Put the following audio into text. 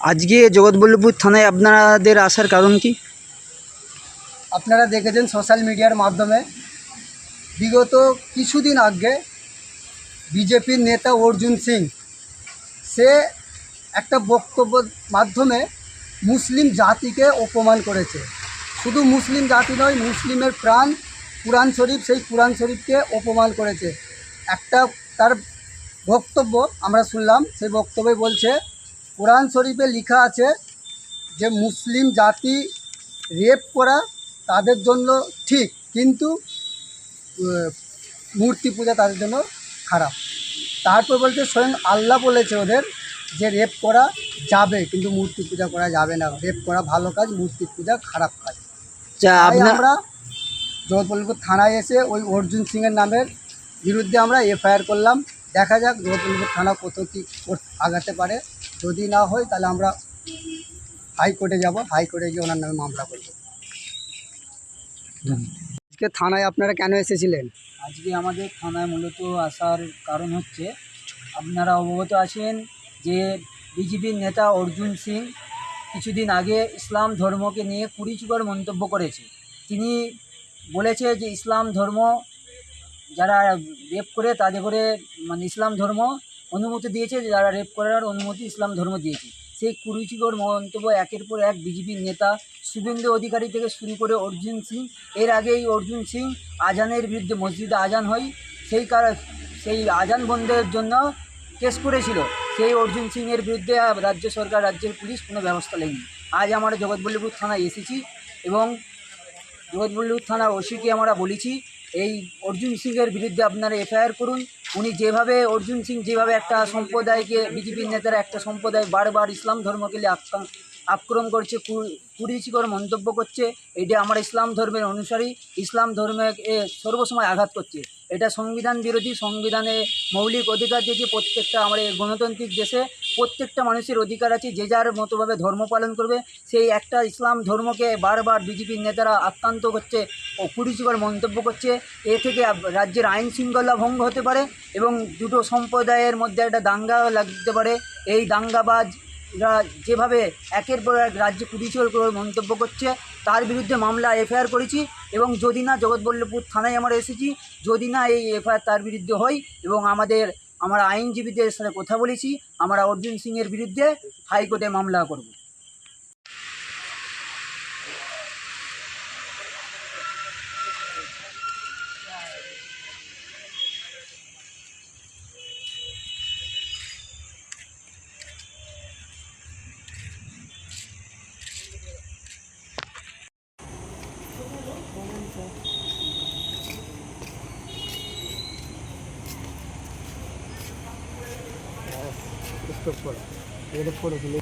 আজকে জগৎবল্লভপুর থানায় আপনাদের আসার কারণ কি? আপনারা দেখেছেন সোশ্যাল মিডিয়ার মাধ্যমে। বিগত কিছুদিন আগে বিজেপির নেতা অর্জুন সিং, সে একটা বক্তব্যের মাধ্যমে মুসলিম জাতিকে অপমান করেছে। শুধু মুসলিম জাতি নয়, মুসলিমের প্রাণ, কোরআন শরীফ, সেই কোরআন শরীফকে অপমান করেছে। একটা তার বক্তব্য আমরা শুনলাম, সেই বক্তব্যে বলছে কোরআন শরীফে লেখা আছে যে মুসলিম জাতি রেপ করা তাদের জন্য ঠিক কিন্তু মূর্তি পূজা তাদের জন্য খারাপ। তারপর বলছে স্বয়ং আল্লাহ বলেছে ওদের যে রেপ করা যাবে কিন্তু মূর্তি পূজা করা যাবে না। রেপ করা ভালো কাজ মূর্তি পূজা খারাপ কাজ। আপনার আমরা জগৎবল্লভপুর থানায় এসে ওই অর্জুন সিংয়ের নামের বিরুদ্ধে আমরা এফআইআর করলাম। দেখা যাক জগৎবল্লভপুর থানা কত কী আগাতে পারে। যদি না হয় তাহলে আমরা হাইকোর্টে যাব। হাইকোর্টে গিয়ে ওনার নামে মামলা করব। আজকে থানায় আপনারা কেন এসেছিলেন? আজকে আমাদের থানায় মূলত আসার কারণ হচ্ছে আপনারা অবগত আছেন যে বিজেপির নেতা অর্জুন সিং কিছুদিন আগে ইসলাম ধর্মকে নিয়ে কুড়িচুকর মন্তব্য করেছে। তিনি বলেছে যে ইসলাম ধর্ম যারা রেপ করে তাদের করে মানে ইসলাম ধর্ম অনুমতি দিয়েছে যারা রেপ করার অনুমতি ইসলাম ধর্ম দিয়েছে। সেই কুরুচিকর মন্তব্য একের পর এক বিজেপির নেতা শুভেন্দু অধিকারী থেকে শুরু করে অর্জুন সিং। এর আগেই অর্জুন সিং আজানের বিরুদ্ধে মসজিদে আজান হয়। সেই কারণ সেই আজান বন্ধের জন্য কেস করেছিল। সেই অর্জুন সিংয়ের বিরুদ্ধে রাজ্য সরকার, রাজ্যের পুলিশ কোনো ব্যবস্থা নেয়নি। আজ আমরা জগৎবল্লভপুর থানায় এসেছি এবং জগৎবল্লভপুর থানার ওসিকে আমরা বলেছি, এই অর্জুন সিংয়ের বিরুদ্ধে আপনারা এফআইআর করুন। উনি যেভাবে অর্জুন সিং যেভাবে একটা সম্প্রদায়কে, বিজেপির নেতারা একটা সম্প্রদায় বারবার ইসলাম ধর্মকে আক্রম- করছে কুরুচিকর মন্তব্য করছে, এটা আমার ইসলাম ধর্মের অনুসারী, ইসলাম ধর্মে সর্বসময় আঘাত করছে। এটা সংবিধান বিরোধী, সংবিধানে মৌলিক অধিকার দিয়েছে প্রত্যেকটা আমাদের গণতান্ত্রিক দেশে প্রত্যেকটা মানুষের অধিকার আছে, যে যার মতোভাবে ধর্ম পালন করবে, সেই একটা ইসলাম ধর্মকে বারবার বিজেপির নেতারা আক্রান্ত করছে ও কুরুচিকর মন্তব্য করছে। এ থেকে রাজ্যের আইন শৃঙ্খলা ভঙ্গ হতে পারে এবং দুটো সম্প্রদায়ের মধ্যে একটা দাঙ্গা লাগতে পারে। এই দাঙ্গাবাজরা যেভাবে একের পর এক রাজ্যে কুরুচিকর করে মন্তব্য করছে, তার বিরুদ্ধে মামলা এফআইআর করেছি এবং যদি না জগৎবল্লভপুর থানায় আমরা এসেছি, যদি না এই এফআইআর তার বিরুদ্ধে হয় এবং আমাদের আমরা আইনজীবীদের সাথে কথা বলেছি আমরা অর্জুন সিংয়ের বিরুদ্ধে হাইকোর্টে মামলা করব। স্টপ করো। করে দিলে